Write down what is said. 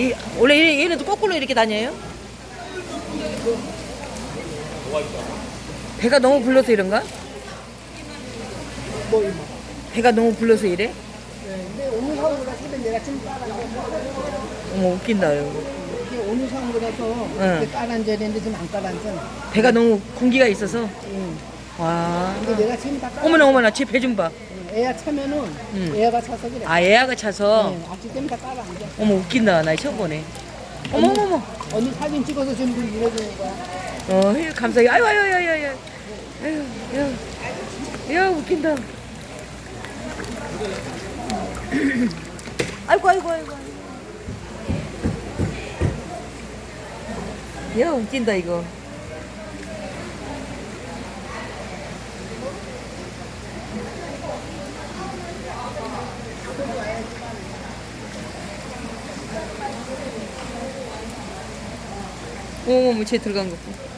이, 원래 얘- 얘네도 거꾸로 이렇게 다녀요? 배가 너무 불러서 이런가? 뭐 이거. 배가 너무 불러서 이래? 네, 근데 오늘 상으로 해서 내가 좀 깔아줘. 어머 웃긴다 이거. 오늘 상으로 해서 응. 이렇게 깔아줘야되는데 지금 안 깔아줘. 배가 너무 공기가 있어서 응. 와 근데 내가 지금 다 깔아. 어머나 어머나 제 배 좀 봐. 애야 차면은 응. 애가 차서 그래. 아 애아가 차서 네, 앞뒤 때문에 다 깔아 앉아. 어머 웃긴다 나 처음 보네. 어머 어머 어머. 언니 사진 찍어서 지금 보내주는 거야. 어 감사해. 아유 아유 아유 아유 아유 아유 아유 야 웃긴다. 아이고 아이고 아이고. 아이고. 야 웃긴다 이거. 어머머 쟤 들어간 거. 봐.